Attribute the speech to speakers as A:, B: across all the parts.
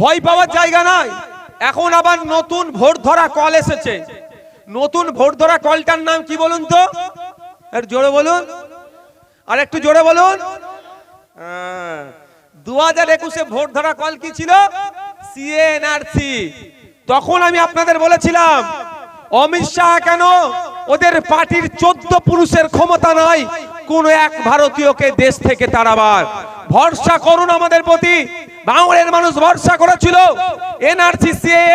A: ভয় পাওয়ার জায়গা নাই। এখন আবার নতুন ভোট ধরা কল এসেছে। নতুন ভোট ধরা কলটার নাম কি বলুন তো? জোরে বলুন। আর একটু জোরে বলুন। দু হাজার একুশে ভোট ধরা কল কি ছিল? সিএনআরসি তখন আমি আপনাদের বলেছিলাম, অমিত শাহ কেন ওদের পার্টির চোদ্দ পুরুষের ক্ষমতা নাই? কোন এক ভারতীয়কে দেশ থেকে তাড়াবার। ভরসা করুন আমাদের প্রতি। বাংলার মানুষ ভরসা করেছিল। এনআরসি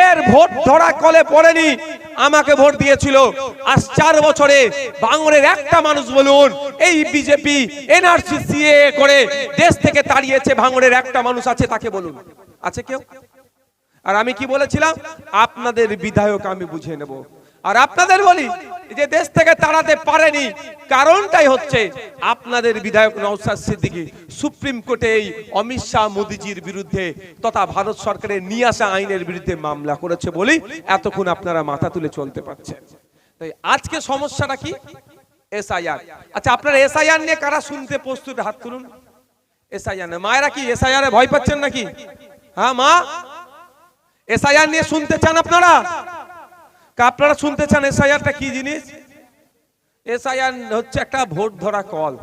A: এর ভোট ধরা কলে পড়েনি, আমাকে ভোট দিয়েছিল। আজ চার বছরে বাংলার একটা মানুষ বলুন, এই বিজেপি এনআরসি সিএ করে দেশ থেকে তাড়িয়েছে ভাঙড়ের একটা মানুষ আছে, তাকে বলুন। আছে কেউ? আর আমি কি বলেছিলাম? আপনাদের বিধায়ক আমি বুঝে নেব। আর আপনাদের বলি যে দেশ থেকে তাড়াতে পারেনি, কারণটাই হচ্ছে আপনাদের বিধায়ক নওসাদ সিদ্দিকী। সুপ্রিম কোর্টে এই অমিত শাহ মোদিজির বিরুদ্ধে তথা ভারত সরকারের নিয়ে আসা আইনের বিরুদ্ধে মামলা করেছে বলেই এতক্ষণ আপনারা মাথা তুলে চলতে পারছেন। তাই আজকে সমস্যাটা কি? এসআইআর। আচ্ছা আপনারা এসআইআর নিয়ে কারা শুনতে প্রস্তুত? হাত তুলুন। এসআইআর মায়েরা কি এসআইআর ভয় পাচ্ছেন নাকি? হ্যাঁ মা? এসআইআর নিয়ে শুনতে চান আপনারা? আপনারা শুনতে চান এসআইআরটা কি জিনিস? এসআইআর হচ্ছে একটা ভোট ধরা কল।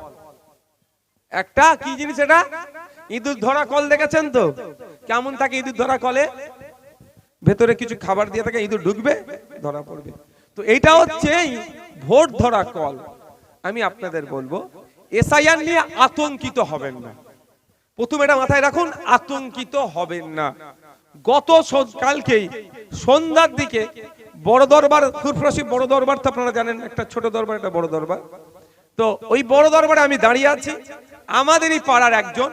A: একটা কি জিনিস এটা? ইঁদুর ধরা কল দেখেছেন তো? কেমন থাকে ইঁদুর ধরা কলে? ভেতরে কিছু খাবার দিয়ে থাকে, ইঁদুর ঢুকবে, ধরা পড়বে। তো এইটা হচ্ছে ভোট ধরা কল। আমি আপনাদের বলব, এসআইআর নিয়ে আতঙ্কিত হবেন না। প্রথম এটা মাথায় রাখুন, আতঙ্কিত হবেন না। গত কালকেই সন্ধ্যার দিকে বড় দরবার ফুরফুরাসি বড় দরবার তো আপনারা জানেন, একটা ছোট দরবার, একটা বড় দরবার। তো ওই বড় দরবারে আমি দাঁড়িয়ে আছি। আমাদেরই পাড়ার একজন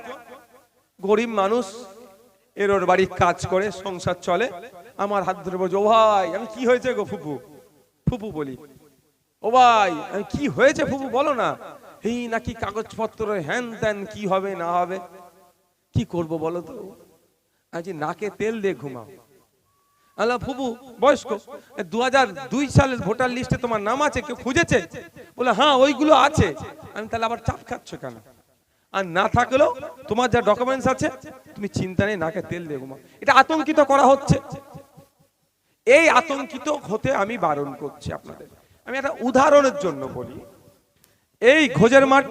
A: গরিব মানুষ এর ওর বাড়ির কাজ করে, সংসার চলে। আমার হাত ধরে বলছে, ও ভাই, আমি কি হয়েছে গো ফুপু? ফুপু বলি, ও ভাই, আমি কি হয়েছে ফুপু বলো না? এই নাকি কাগজপত্র, হ্যান ত্যান কি হবে না হবে? কি করব বলো তো? আজ নাকে তেল দিয়ে ঘুমাও। আল্লাহ ফুবু বয়স্ক দু দুই সালের ভোটার লিস্টে তোমার নাম আছে, কেউ খুঁজেছে? বলে হ্যাঁ ওইগুলো আছে। আমি তাহলে আবার চাপ খাচ্ছ কেন? আর না থাকলেও তোমার যা ডকুমেন্টস আছে, তুমি চিন্তা নেই, নাকে তেল দিয়ে ঘুমাও। এটা আতঙ্কিত করা হচ্ছে। এই আতঙ্কিত হতে আমি বারণ করছি আপনাদের। আমি একটা উদাহরণের জন্য বলি। এই ঘোজের মাঠ,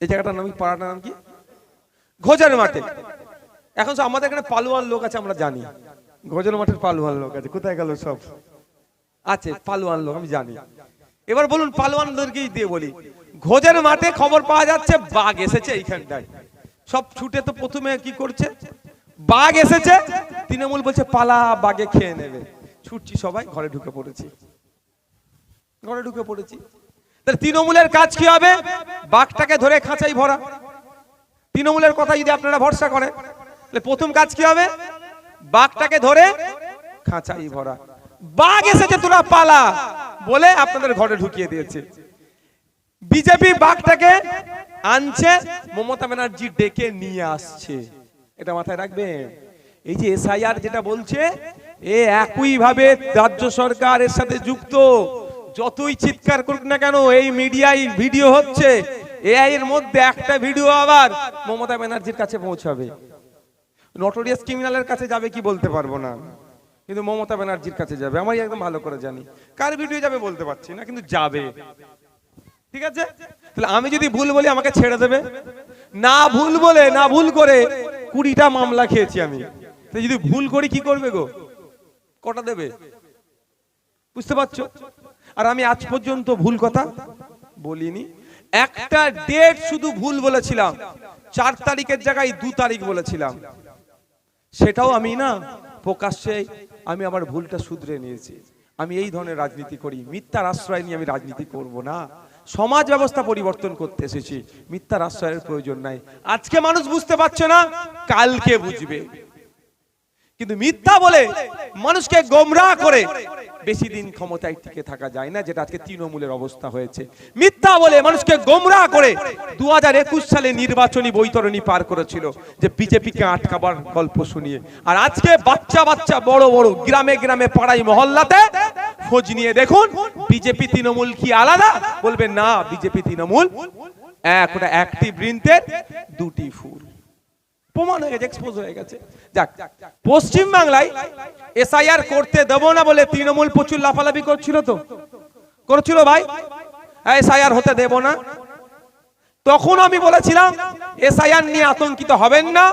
A: এই জায়গাটার নাম কি? পাড়াটার নাম কি? ঘোজের মাঠে। এখন সব আমাদের এখানে পালোয়ান লোক আছে আমরা জানি। ঘোজের মাঠের পালোয়ান লোক আছে কোথায় গেল সব? আছে পালোয়ান লোক আমি জানি। এবার বলুন পালোয়ানদেরকেই দিয়ে বলি। ঘোজের মাঠে খবর পাওয়া যাচ্ছে বাঘ এসেছে এইখানটায়। সব ছুটে তো প্রথমে কি করছে? বাঘ এসেছে তৃণমূল বলছে পালা বাঘে খেয়ে নেবে। ছুটছি সবাই ঘরে ঢুকে পড়েছি। ঘরে ঢুকে পড়েছি। তাহলে তৃণমূলের কাজ কি হবে? বাঘটাকে ধরে খাঁচাই ভরা। তৃণমূলের কথা যদি আপনারা ভরসা করেন প্রথম কাজ কি হবে? বাঘটাকে ধরে খাঁচাই ভরা। বাঘ এসেছে, তোরা পালা বলে আপনাদের ঘরে ঢুকিয়ে দিয়েছে। বিজেপি বাঘটাকে আনছে, মমতা ব্যানার্জি ডেকে নিয়ে আসছে। এটা মাথায় রাখবেন। এই যে এসআইআর যেটা বলছে, এ একই ভাবে রাজ্য সরকার এর সাথে যুক্ত। যতই চিৎকার করুক না কেন, এই মিডিয়ায় ভিডিও হচ্ছে। এআই এর মধ্যে একটা ভিডিও আবার মমতা ব্যানার্জির কাছে পৌঁছাবে। নটোরিয়াস ক্রিমিনালের কাছে যাবে কি বলতে পারব না। কিন্তু মমতা ব্যানার্জির কাছে যাবে আমি একদম ভালো করে জানি। কার ভিডিও যাবে বলতে পারছি না, কিন্তু যাবে। ঠিক আছে? তাহলে আমি যদি ভুল বলি, আমাকে ছেড়ে দেবে? না ভুল বলে, না ভুল করে কুড়িটা মামলা খেয়েছি আমি। তো যদি ভুল করি, কি করবে গো? কটা দেবে? বুঝতে পারছ? আর আমি আজ পর্যন্ত ভুল কথা বলিনি। একটা ডেট শুধু ভুল বলেছিলাম। চার তারিখের জায়গায় দু তারিখ বলেছিলাম। সেটাও আমি না, প্রকাশ্যে আমি আমার ভুলটা শুধরে নিয়েছি। আমি এই ধরনের রাজনীতি করি, মিথ্যার আশ্রয় নিয়ে আমি রাজনীতি করব না। সমাজ ব্যবস্থা পরিবর্তন করতে এসেছি, মিথ্যার আশ্রয়ের প্রয়োজন নাই। আজকে মানুষ বুঝতে পারছে না, কালকে বুঝবে। কিন্তু মিথ্যা বলে মানুষকে গোমরা করে বেশি দিন ক্ষমতায় টিকে থাকা যায় না, যেটা আজকে তৃণমূলের অবস্থা হয়েছে। মিথ্যা বলে মানুষকে গোমরা করে দু হাজার একুশ সালে নির্বাচনী বৈতরণী পার করেছিল, যে বিজেপিকে আটকাবার গল্প শুনিয়ে। আর আজকে বাচ্চা বাচ্চা, বড় বড়, গ্রামে গ্রামে পাড়াই মহল্লাতে খোঁজ নিয়ে দেখুন, বিজেপি তৃণমূল কি আলাদা? বলবে, না, বিজেপি তৃণমূল এক, ওটা একটি বৃন্তের দুটি ফুল। প্রমাণ হয়ে গেছে এক্সপোজ হয়ে গেছে। যাক, পশ্চিম বাংলায় এসআইআর করতে দেব না বলে তৃণমূল প্রচুর লাফালাফি করছিল তো। করছিল ভাই? এসআইআর হতে দেব না। তখন আমি বলেছিলাম এসআইআর নিয়ে আতঙ্কিত হবেন না,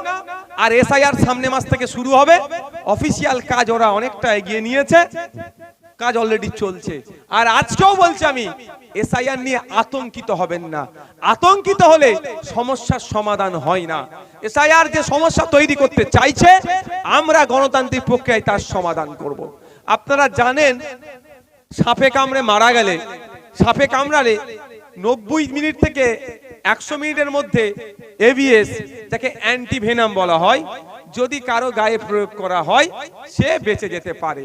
A: আর এসআইআর সামনে মাস থেকে শুরু হবে। অফিসিয়াল কাজ ওরা অনেকটা এগিয়ে নিয়েছে। কাজ অলরেডি চলছে। আর আজকেও বলছি আমি এসআইআর নিয়ে আতঙ্কিত হবেন না। আতঙ্কিত হলে সমস্যার সমাধান হয় না। এসআইআর যে সমস্যা তৈরি করতে চাইছে, আমরা গণতান্ত্রিক প্রক্রিয়ায় তার সমাধান করব। আপনারা জানেন, সাপে কামড়ে মারা গেলে, সাপে কামড়ালে নব্বই মিনিট থেকে একশো মিনিটের মধ্যে এবিএস যাকে অ্যান্টিভেনাম বলা হয়। যদি কারও গায়ে প্রয়োগ করা হয়, সে বেঁচে যেতে পারে।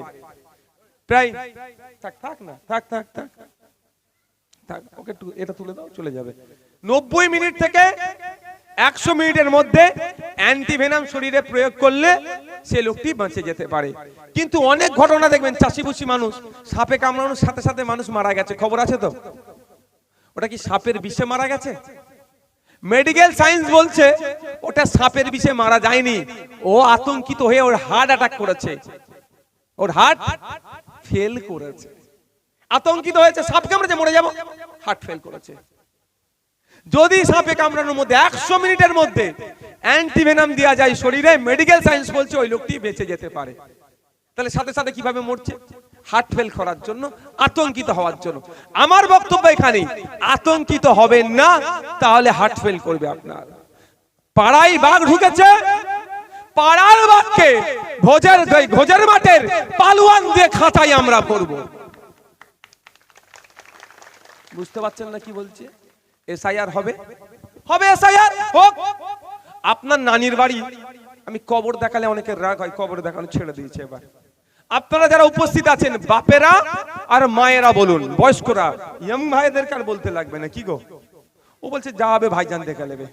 A: প্রায় থাক থাক না, থাক থাক থাক। থাক, ওকে এটা তুলে দাও, চলে যাবে। নব্বই মিনিট থেকে একশো মিনিটের মধ্যে অ্যান্টিভেনাম শরীরে প্রয়োগ করলে সে লোকটি বাঁচে যেতে পারে। কিন্তু অনেক ঘটনা দেখবেন, চাষিবুষি মানুষ, সাপে কামড়ানোর সাথে সাথে মানুষ মারা গেছে। খবর আছে তো? ওটা কি সাপের বিষে মারা গেছে? মেডিকেল সায়েন্স বলছে, ওটা সাপের বিষে মারা যায়নি। ও আতঙ্কিত হয়ে ওর হার্ট অ্যাটাক করেছে। ওর হার্ট ফেল করেছে। আতঙ্কিত হয়েছে সাপ কামড়েছে মরে যাব, হার্ট ফেল করেছে। যদি সাপে কামড়ানোর মধ্যে একশো মিনিটের মধ্যে অ্যান্টিভেনাম দেওয়া যায় শরীরে মেডিকেল সায়েন্স বলছে ওই লোকটি বেঁচে যেতে পারে। তাহলে সাথে সাথে কীভাবে মরছে? হার্ট ফেল করার জন্য, আতঙ্কিত হওয়ার জন্য। আমার বক্তব্য এখানে আতঙ্কিত হবেন না, তাহলে হার্ট ফেল করবে আপনার। পাড়ায় বাঘ ঢুকেছে, পাড়ার বাঘকে ভোজের ভোজের মাঠের পালুয়ান দিয়ে খাতায় আমরা পড়ব। বুঝতে পারছেন না কি বলছে? এসআইআর হবে? হবে এসআইআর হোক। আপনার নানির বাড়ি, আমি কবর দেখালে অনেকের রাগ হয়, কবর দেখানো ছেড়ে দিয়েছে এবার। আপনারা যারা উপস্থিত আছেন, বাপেরা আর মায়েরা বলুন, বয়স্করা, ইয়ং ভাইদেরকে আর বলতে লাগবে না, কি গো? ও বলছে, যা হবে ভাইজান দেখা নেবে।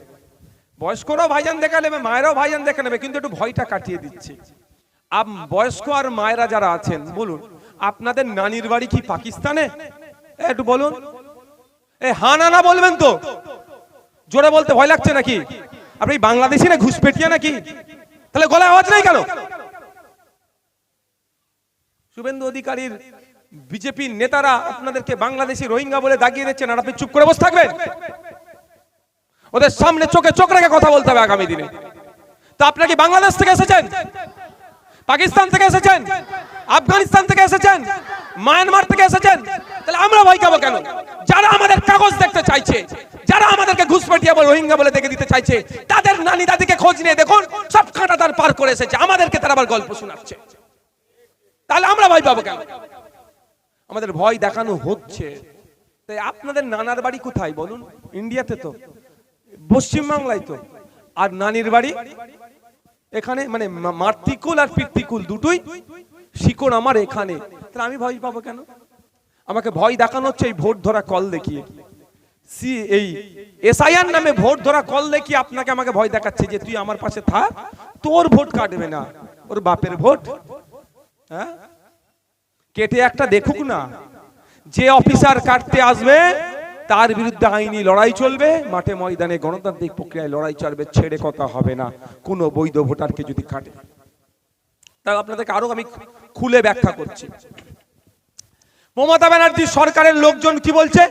A: বয়স্করাও ভাইজান দেখা নেবে, মায়েরাও ভাইজান দেখা নেবে, কিন্তু একটু ভয়টা কাটিয়ে দিচ্ছে। আপ বয়স্ক আর মায়েরা যারা আছেন, বলুন, আপনাদের নানির বাড়ি কি পাকিস্তানে? একটু বলুন। এ, হা না না বলবেন তো। জোরে বলতে ভয় লাগছে নাকি? আপনি বাংলাদেশি না ঘুষপেটিয়া নাকি? তাহলে গলায় আওয়াজ নাই কেন? শুভেন্দু অধিকারীর বিজেপির নেতারা আপনাদেরকে বাংলাদেশি রোহিঙ্গা বলে দাগিয়ে দিচ্ছেন আর আপনি চুপ করে বসে থাকবেন? ওদের সামনে চোখে চোখ রেখে কথা বলতে হবে আগামী দিনে। তা কি বাংলাদেশ থেকে এসেছেন? পাকিস্তান থেকে এসেছেন, আফগানিস্তান থেকে এসেছেন, মায়ানমার থেকে এসেছেন, তাহলে আমরা ভয় খাব কেন? যারা আমাদের কাগজ দেখতে চাইছে, যারা আমাদেরকে ঘুষপেটিয়া বলে রোহিঙ্গা বলে দেখে দিতে চাইছে, তাদের নানি দাদিকে খোঁজ নিয়ে দেখুন, সব কাঁটা তার পার করে এসেছে, আমাদেরকে তারা আবার গল্প শোনাচ্ছে। তাহলে আমরা ভয় পাবো কেন? আমাদের ভয় দেখানো হচ্ছে। তাই আপনাদের নানার বাড়ি কোথায় বলুন? ইন্ডিয়াতে তো, পশ্চিমবাংলায় তো। আর নানির বাড়ি? এখানে মানে মাতৃকুল আর পিতৃকুল দুটোই শিকড় আমার এখানে। তাহলে আমি ভয় পাবো কেন? আমাকে ভয় দেখানো হচ্ছে এই ভোট ধরা কল দেখিয়ে। সি এই এসআইআর নামে ভোট ধরা কল দেখিয়ে আপনাকে আমাকে ভয় দেখাচ্ছে যে তুই আমার পাশে থাক, তোর ভোট কাটবে না। ওর বাপের ভোট। হ্যাঁ? কেটে একটা দেখুক না। যে অফিসার কাটতে আসবে তার বিরুদ্ধে আইনি লড়াই চলবে। মাঠে ময়দানে গণতান্ত্রিক প্রক্রিয়ায় লড়াই চলবে, ছেড়ে কথা হবে না। কোনো বৈধ ভোটারকে যদি কাটে। তা আপনাদেরকে আরও আমি খুলে ব্যাখ্যা করছি। মমতা ব্যানার্জি সরকারের লোকজন কি বলছে?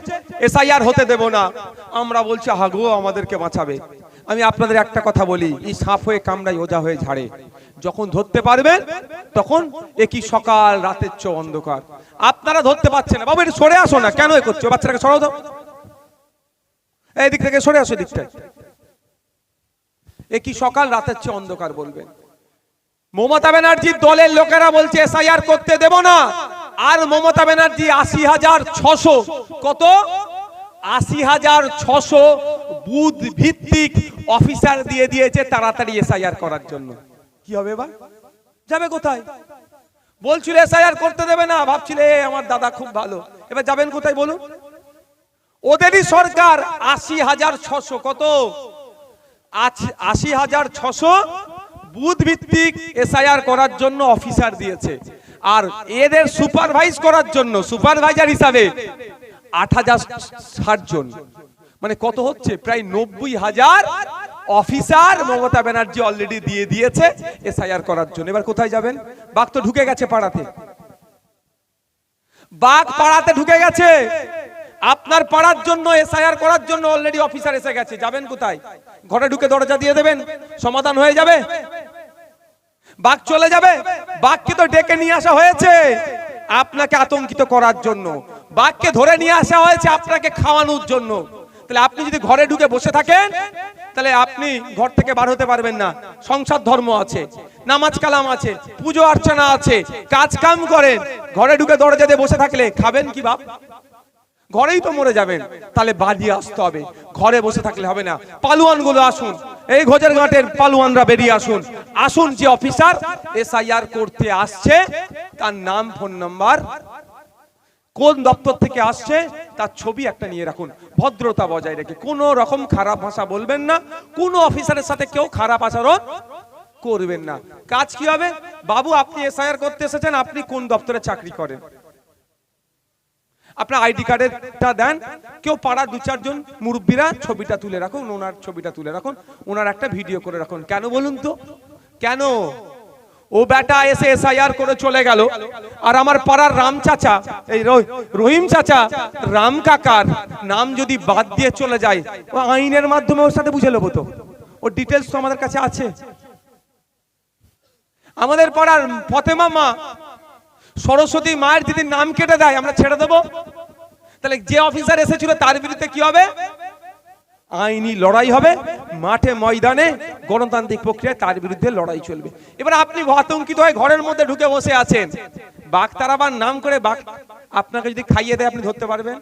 A: এসআইআর হতে দেব না। আমরা বলছি হাগো আমাদেরকে বাঁচাবে। আমি আপনাদের একটা কথা বলি, এই সাপ হয়ে কামড়াই ওজা হয়ে ঝাড়ে। যখন ধরতে পারবেন, তখন একই সকাল রাতের চো অন্ধকার। আপনারা ধরতে পারছেন বাবু এটা সরে আসো না। কেন এ করছ? বাচ্চাটাকে সরাও দাও এই দিক থেকে সরে আসো দিকটায়। একই সকাল রাতের চেয়ে অন্ধকার বলবেন? মমতা ব্যানার্জির দলের লোকেরা বলছে এসআইআর করতে দেব না। আর মমতা ব্যানার্জি আশি হাজার ছশো কত? আশি হাজার ছশো বুধ ভিত্তিক অফিসার দিয়ে দিয়েছে তাড়াতাড়ি এসআইআর করার জন্য। কি হবে বা যাবে কোথায়? বলছিল এসআইআর করতে দেবে না। ভাবছিলে "এ, আমার দাদা খুব ভালো। এবার যাবেন কোথায় বলুন? ওদেরই সরকার আশি হাজার ছশো কত? আশি হাজার ছশো বুথ ভিত্তিক এসআইআর করার জন্য অফিসার দিয়েছে। আর এদের সুপারভাইজ করার জন্য, সুপারভাইজার হিসাবে আট হাজার ষাট জন। মানে কত হচ্ছে? প্রায় নব্বই হাজার অফিসার মমতা ব্যানার্জি অলরেডি দিয়ে দিয়েছে এসআইআর করার জন্য। এবার কোথায় যাবেন? বাঘ তো ঢুকে গেছে পাড়াতে। বাঘ পাড়াতে ঢুকে গেছে। আপনার পাড়ার জন্য এসআইআর করার জন্য অলরেডি অফিসার এসে গেছে। যাবেন কোথায়? ঘরে ঢুকে দরজা দিয়ে দেবেন, সমাধান হয়ে যাবে। বাঘ চলে যাবে, বাঘকে তো ডেকে নিয়ে আসা হয়েছে। আপনাকে আতঙ্কিত করার জন্য, বাঘকে ধরে নিয়ে আসা হয়েছে আপনাকে খাওয়ানোর জন্য। তাহলে আপনি যদি ঘরে ঢুকে বসে থাকেন, তাহলে আপনি ঘর থেকে বার হতে পারবেন না। সংসার ধর্ম আছে, নামাজ কালাম আছে, পুজো অর্চনা আছে, কাজ কাম করেন। ঘরে ঢুকে দরজা দিয়ে বসে থাকলে খাবেন কি বাপ? ঘরেই তো মরে যাবেন। তাহলে বাজিয়ে আসতে হবে। ঘরে বসে থাকলে হবে না। পালুয়ানগুলো আসুন। এই ঘোজের ঘাটের পালুয়ানরা বেরিয়ে আসুন। আসুন যে অফিসার এসআইআর করতে আসছে। তার নাম, ফোন নাম্বার, কোন দপ্তর থেকে আসছে, তার ছবি একটা নিয়ে রাখুন। ভদ্রতা বজায় রেখে। কোনো রকম খারাপ ভাষা বলবেন না। কোন অফিসারের সাথে কেউ খারাপ আচরণ করবেন না। কাজ কি হবে? বাবু, আপনি এসআইআর করতে এসেছেন। আপনি কোন দপ্তরে চাকরি করেন? আপনার আইডি কার্ডেরটা দেন। কেউ পাড়া দু চারজন মুরব্বীরা ছবিটা তুলে রাখুন, ওনার ছবিটা তুলে রাখুন, ওনার একটা ভিডিও করে রাখুন। কেন বলুন তো? কেন? ও বেটা এসে এসআইআর করে চলে গেল, আর আমার পাড়ার রাম চাচা, এই রহি- রহিম চাচা, রাম কাকার নাম যদি বাদ দিয়ে চলে যায়, ও আইনের মাধ্যমে ওর সাথে বুঝে নেব তো। ওর ডিটেলস তো আমাদের কাছে আছে। আমাদের পাড়ার ফতেমা মা সরস্বতী মায়ের যদি নাম কেটে দেয়, আমরা ছেড়ে দেবো। তাহলে যে অফিসার এসেছিল, তার বিরুদ্ধে কি হবে? আইনি লড়াই হবে। মাঠে ময়দানে গণতান্ত্রিক প্রক্রিয়ায় তার বিরুদ্ধে লড়াই চলবে। এবার আপনি আতঙ্কিত হয়ে ঘরের মধ্যে ঢুকে বসে আছেন। বাঘ তারাবার নাম করে বাঘ আপনাকে যদি খাইয়ে দেয়, আপনি ধরতে পারবেন?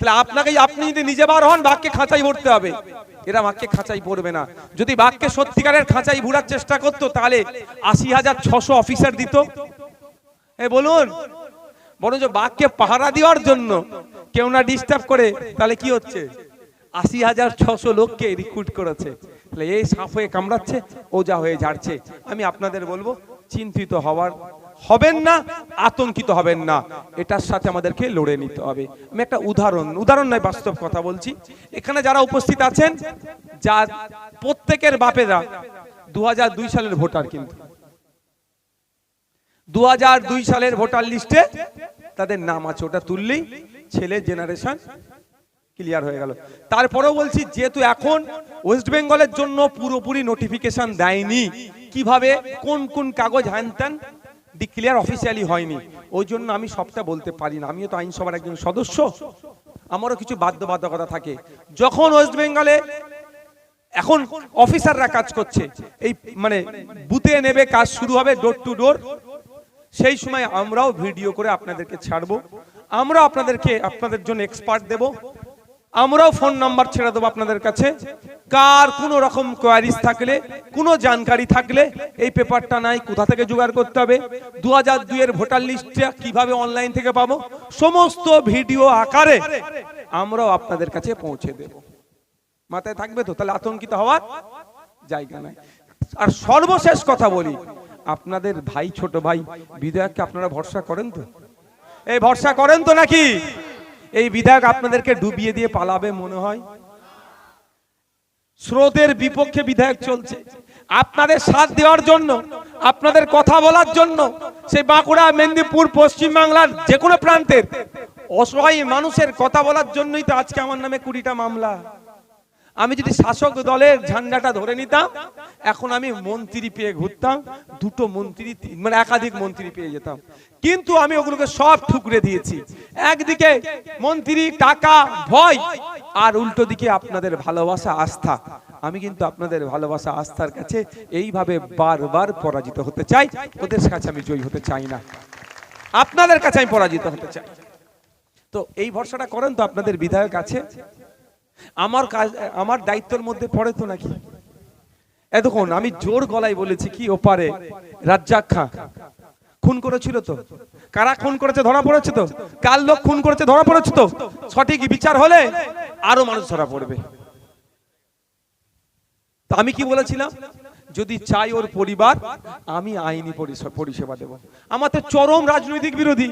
A: তাহলে আপনাকে আপনি যদি নিজে বার হন বাঘকে খাঁচাই ভরতে হবে। এরা বাঘকে খাঁচাই পড়বে না। যদি বাঘকে সত্যিকারের খাঁচাই ভুড়ার চেষ্টা করতো, তাহলে আশি হাজার ছশো অফিসার দিত। এ বলুন, বরঞ্চ বাঘকে পাহারা দেওয়ার জন্য কেউ না ডিস্টার্ব করে, তাহলে কি হচ্ছে? আশি হাজার ছশো লোককে রিক্রুট করেছে। তাহলে এই সাপ হয়ে কামড়াচ্ছে, ওজা হয়ে ঝাড়ছে। আমি আপনাদের বলব, চিন্তিত হওয়ার হবেন না, আতঙ্কিত হবেন না। এটার সাথে আমাদেরকে লড়ে নিতে হবে। আমি একটা উদাহরণ উদাহরণ নয়, বাস্তব কথা বলছি। এখানে যারা উপস্থিত আছেন যা প্রত্যেকের বাপেরা দু সালের ভোটার কিন্তু। দু সালের ভোটার লিস্টে তাদের নাম আছে। ওটা তুললেই ছেলে জেনারেশন ক্লিয়ার হয়ে গেল। তারপরেও বলছি, যেহেতু এখন ওয়েস্ট বেঙ্গলের জন্য পুরোপুরি নোটিফিকেশন দেয়নি, কীভাবে, কোন কোন কাগজ হ্যান ডিক্লিয়ার অফিসিয়ালি হয়নি। ওই জন্য আমি সবটা বলতে পারি না। আমিও তো আইনসভার একজন সদস্য। আমারও কিছু বাধ্যবাধকতা থাকে। যখন ওয়েস্ট বেঙ্গলে এখন অফিসাররা কাজ করছে, এই মানে বুথে নেবে, কাজ শুরু হবে ডোর টু ডোর সেই সময় আমরাও ভিডিও করে আপনাদেরকে ছাড়বো। আমরা আপনাদেরকে, আপনাদের জন্য এক্সপার্ট দেব। আমরাও ফোন নাম্বার ছেড়ে দেবো আপনাদের কাছে। কার কোনো রকম কোয়ারিজ থাকলে, কোনো জানকারি থাকলে, এই পেপারটা নাই, কোথা থেকে জোগাড় করতে হবে? দু হাজার দুইয়ের ভোটার লিস্টটা কীভাবে অনলাইন থেকে পাবো? সমস্ত ভিডিও আকারে আমরাও আপনাদের কাছে পৌঁছে দেব। মাথায় থাকবে তো? তাহলে আতঙ্কিত হওয়ার জায়গা নাই। আর সর্বশেষ কথা বলি, আপনাদের ভাই, ছোট ভাই, বিধায়ককে আপনারা ভরসা করেন তো? এই ভরসা করেন তো নাকি? এই বিধায়ক আপনাদেরকে ডুবিয়ে দিয়ে পালাবে মনে হয়? স্রোতের বিপক্ষে বিধায়ক চলছে। আপনাদের সাথ দেওয়ার জন্য, আপনাদের কথা বলার জন্য সেই বাঁকুড়া, মেদিনীপুর, পশ্চিমবাংলার যে কোনো প্রান্তের অসহায় মানুষের কথা বলার জন্যই তো আজকে আমার নামে কুড়িটা মামলা। আমি যদি শাসক দলের ঝান্ডাটা ধরে নিতাম, এখন আমি মন্ত্রী পেয়ে ঘুরতাম, দুটো মন্ত্রী মানে একাধিক মন্ত্রী পেয়ে যেতাম। কিন্তু আমি ওগুলোকে সব ঠুকরে দিয়েছি। একদিকে মন্ত্রী, টাকা, ভয়, আর উল্টো দিকে আপনাদের ভালোবাসা, আস্থা। আমি কিন্তু আপনাদের ভালোবাসা, আস্থার কাছে এইভাবে বারবার পরাজিত হতে চাই। ওদের কাছে আমি জয়ী হতে চাই না। আপনাদের কাছে আমি পরাজিত হতে চাই। তো এই ভরসাটা করেন তো আপনাদের বিধায়ক আছে। আমার কাজ, আমার দায়িত্বের মধ্যে পড়ে তো নাকি? এতক্ষণ আমি জোর গলায় বলেছি, কি ওপারে? রাজ্জাক খা। খুন করেছিল তো? কারা খুন করেছে? ধরা পড়েছে তো? কার লোক খুন করেছে? ধরা পড়েছে তো? সঠিক বিচার হলে আরও মানুষ ধরা পড়বে। আমি কি বলেছিলাম? যদি চাই ওর পরিবার, আমি আইনি পরিষেবা দেব। আমার তো চরম রাজনৈতিক বিরোধী।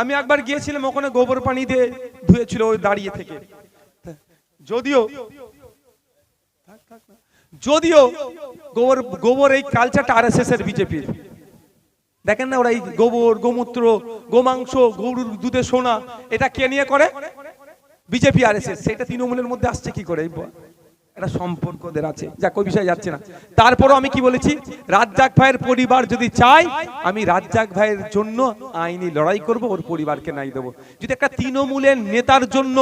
A: আমি একবার গিয়েছিলাম, ওখানে গোবর পানি দিয়ে ধুয়েছিল ওই দাঁড়িয়ে থেকে। যদিও যদিও গোবর গোবর এই কালচারটা আর এস এর বিজেপির দেখেন না ওরা এই গোবর, গোমূত্র, গোমাংস, গরুর দুধে সোনা, এটা কে নিয়ে করে? বিজেপি আর এস এস সেটা তৃণমূলের মধ্যে আসছে কি করে? একটা সম্পর্ক ওদের আছে যা ওই বিষয়ে যাচ্ছে না। তারপরও আমি কি বলেছি? রাজ্জাক ভাইয়ের পরিবার যদি চাই আমি রাজ্জাক ভাইয়ের জন্য আইনি লড়াই করব, ওর পরিবারকে নাই দেবো। যদি একটা তৃণমূলের নেতার জন্য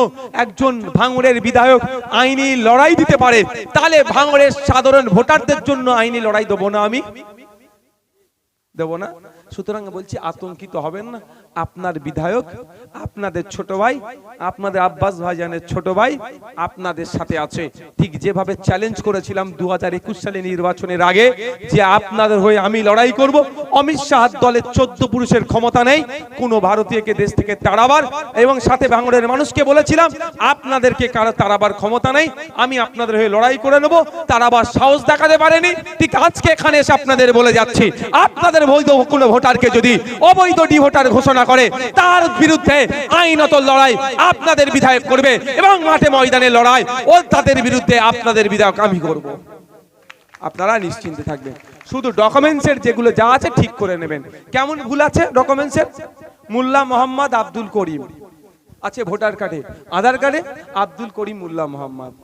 A: একজন ভাঙড়ের বিধায়ক আইনি লড়াই দিতে পারে, তাহলে ভাঙড়ের সাধারণ ভোটারদের জন্য আইনি লড়াই দেবো না আমি। দেব না? সুতরাং বলছি, আতঙ্কিত হবেন না। আপনার বিধায়ক, আপনাদের ছোট ভাই, আপনাদের আব্বাস ভাইজানের ছোট ভাই আপনাদের সাথে আছে। ঠিক যেভাবে চ্যালেঞ্জ করেছিলাম দু হাজার সালে নির্বাচনের আগে যে আপনাদের হয়ে আমি লড়াই করব, অমিত শাহ দলের চোদ্দ পুরুষের ক্ষমতা নেই, কোন ভারতীয়কে দেশ থেকে তাড়াবার এবং সাথে ভাঙড়ের মানুষকে বলেছিলাম, আপনাদেরকে কারও তাড়াবার ক্ষমতা নেই, আমি আপনাদের হয়ে লড়াই করে নেব, তাড়াবার সাহস দেখাতে পারেনি, ঠিক আজকে এখানে এসে আপনাদের বলে যাচ্ছি। আপনাদের বৈধ কোনো ভোটারকে যদি অবৈধ ডি ভোটার ঘোষণা করে, তার বিরুদ্ধে আইনত লড়াই আপনাদের বিধায়ক করবে এবং মাঠে ময়দানে লড়াই। ও তাদের বিরুদ্ধে আপনাদের বিধায়ক আমি করব। আপনারা নিশ্চিন্তে থাকবেন। শুধু ডকুমেন্টসের যেগুলো যা আছে ঠিক করে নেবেন। কেমন ভুল আছে ডকুমেন্টসের? মুল্লা মোহাম্মদ আব্দুল করিম। আছে ভোটার কার্ডে। আধার কার্ডে? আব্দুল করিম মুল্লা মোহাম্মদ।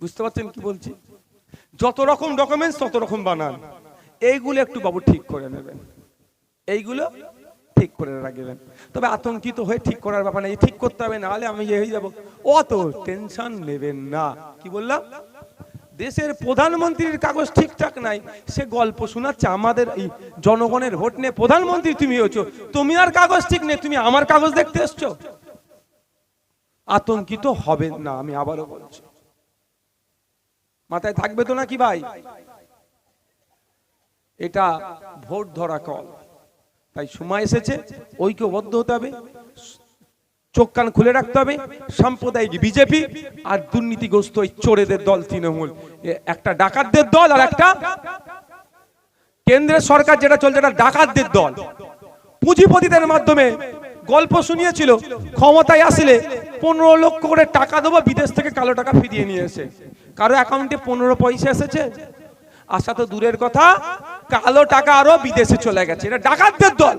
A: বুঝতে পারছেন কি বলছি? যত রকম ডকুমেন্টস, তত রকম বানান। এইগুলো একটু বাবু ঠিক করে নেবেন। এইগুলো ঠিক করে রাখবেন তবে আতঙ্কিত হয়ে ঠিক করার ব্যাপার নেই, ঠিক করতে হবে, নাহলে আমি ইয়ে হয়ে যাব। অত টেনশন নেবেন না। কি বললাম? দেশের প্রধানমন্ত্রীর কাগজ ঠিকঠাক নাই, সে গল্প শোনাচ্ছে, আমাদের এই জনগণের ভোট নিয়ে প্রধানমন্ত্রী তুমি হচ্ছ তুমি আর কাগজ ঠিক নেই, তুমি আমার কাগজ দেখতে এসছো। আতঙ্কিত হবেন না, আমি আবারও বলছি। মাথায় থাকবে তো নাকি ভাই? এটা ভোট ধরা কল। তাই সময় এসেছে ঐক্যবদ্ধ হতে হবে, চোখ কান খুলে রাখতে হবে, সাম্প্রদায়িক বিজেপি আর দুর্নীতিগ্রস্ত ওই চোরেদের দল তৃণমূল। একটা ডাকাতদের দল আর একটা কেন্দ্রের সরকার যেটা চলছে এটা ডাকাতদের দল। পুঁজিপতিদের মাধ্যমে গল্প শুনিয়েছিল, ক্ষমতায় আসলে পনেরো লক্ষ করে টাকা দেবো, বিদেশ থেকে কালো টাকা ফিরিয়ে নিয়ে এসে। কারও অ্যাকাউন্টে পনেরো পয়সা এসেছে আসা তো দূরের কথা, কালো টাকা আরও বিদেশে চলে গেছে। এটা ডাকাতদের দল।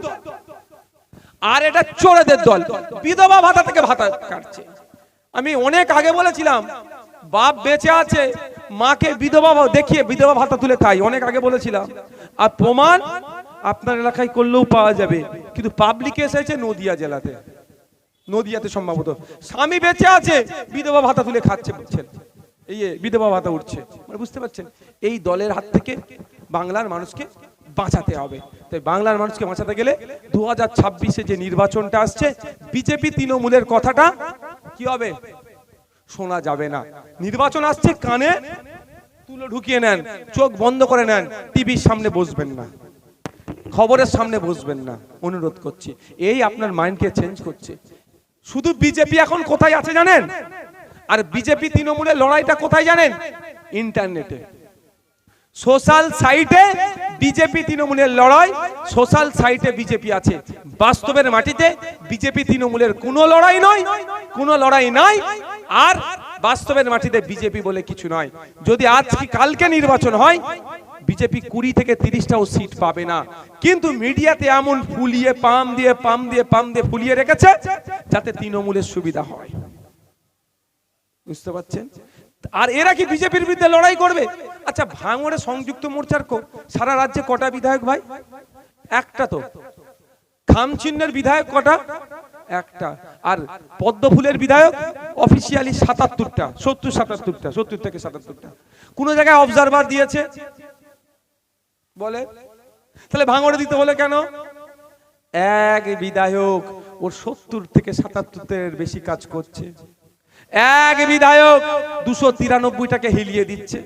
A: আর এটা চোরেদের দল। বিধবা ভাতা থেকে ভাতা কাটছে। আমি অনেক আগে বলেছিলাম, বাপ বেঁচে আছে, মাকে বিধবা দেখিয়ে বিধবা ভাতা তুলে খাই। অনেক আগে বলেছিলাম। আর প্রমাণ আপনার এলাকায় করলেও পাওয়া যাবে। কিন্তু পাবলিক এসেছে নদিয়া জেলাতে। নদিয়াতে সম্ভবত। স্বামী বেঁচে আছে, বিধবা ভাতা তুলে খাচ্ছে বলছেন। এই বিধবা ভাতা উঠছে মানে বুঝতে পারছেন? এই দলের হাত থেকে বাংলার মানুষকে বাঁচাতে হবে। তাই বাংলার মানুষকে বাঁচাতে গেলে দু হাজার ছাব্বিশে যে নির্বাচনটা আসছে, বিজেপি তৃণমূলের কথাটা কি হবে? শোনা যাবে না। নির্বাচন আসছে কানে, তুলো ঢুকিয়ে নেন, চোখ বন্ধ করে নেন, টিভির সামনে বসবেন না। খবরের সামনে বসবেন না। অনুরোধ করছি, এই আপনার মাইন্ডকে চেঞ্জ করছে। শুধু বিজেপি এখন কোথায় আছে জানেন? আর বিজেপি তৃণমূলের লড়াইটা কোথায় জানেন? ইন্টারনেটে। সোশ্যাল সাইটে বিজেপি তৃণমূলের লড়াই, সোশ্যাল সাইটে বিজেপি আছে। বাস্তবের মাটিতে বিজেপি তৃণমূলের কোনো লড়াই নয়, কোনো লড়াই নাই, আর বাস্তবের মাটিতে বিজেপি বলে কিছু নয়। যদি আজ কি কালকে নির্বাচন হয়, বিজেপি কুড়ি থেকে তিরিশটাও সিট পাবে না। কিন্তু মিডিয়াতে এমন ফুলিয়ে, পাম দিয়ে পাম দিয়ে পাম দিয়ে ফুলিয়ে রেখেছে, যাতে তৃণমূলের সুবিধা হয়। বুঝতে পারছেন? আর এরা কি বিজেপির বিরুদ্ধে লড়াই করবে? আচ্ছা ভাঙড়ে সংযুক্ত মোর্চার সারা রাজ্যে কটা বিধায়ক ভাই? একটা তো। খামচিহ্নের বিধায়ক কটা? একটা। আর পদ্মফুলের বিধায়ক অফিসিয়ালি সাতাত্তরটা, সত্তর সাতাত্তরটা, সত্তর থেকে সাতাত্তরটা। কোন জায়গায় অবজারভার দিয়েছে? বলে? তাহলে ভাঙড়ে দিতে বলে কেন? এক বিধায়ক ওর সত্তর থেকে সাতাত্তরের বেশি কাজ করছে। এক বিধায়ক দুশো তিরানব্বইটাকে হিলিয়ে দিচ্ছে।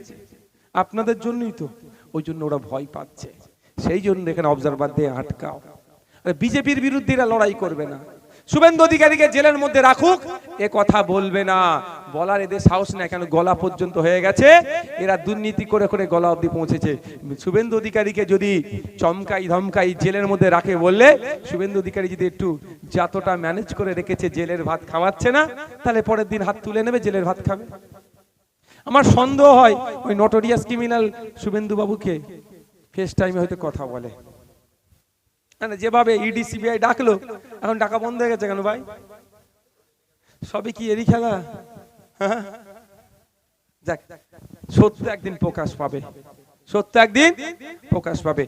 A: আপনাদের জন্যই তো, ওই জন্য ওরা ভয় পাচ্ছে। সেই জন্য এখানে অবজারভার দিয়ে আটকাও। বিজেপির বিরুদ্ধে এরা লড়াই করবে না। শুভেন্দু অধিকারীকে জেলের মধ্যে রাখুক, এ কথা বলবে না। বলার এদের সাহস না কেন গলা পর্যন্ত হয়ে গেছে। এরা দুর্নীতি করে করে গলা অবধি পৌঁছেছে। শুভেন্দু অধিকারীকে যদি চমকাই ধমকাই জেলের মধ্যে রাখে বললে, শুভেন্দু অধিকারী যদি একটু যতটা ম্যানেজ করে রেখেছে জেলের ভাত খাওয়াচ্ছে না, তাহলে পরের দিন হাত তুলে নেবে, জেলের ভাত খাবে। আমার সন্দেহ হয়, ওই নটোরিয়াস ক্রিমিনাল শুভেন্দু বাবুকে ফেস টাইমে হয়তো কথা বলে। মানে যেভাবে ইডি সিবিআই ডাকলো, এখন ডাকা বন্ধ হয়ে গেছে কেন ভাই? সবই কি এরই খেলা? হ্যাঁ? যাক, সত্য একদিন প্রকাশ পাবে। সত্য একদিন প্রকাশ পাবে।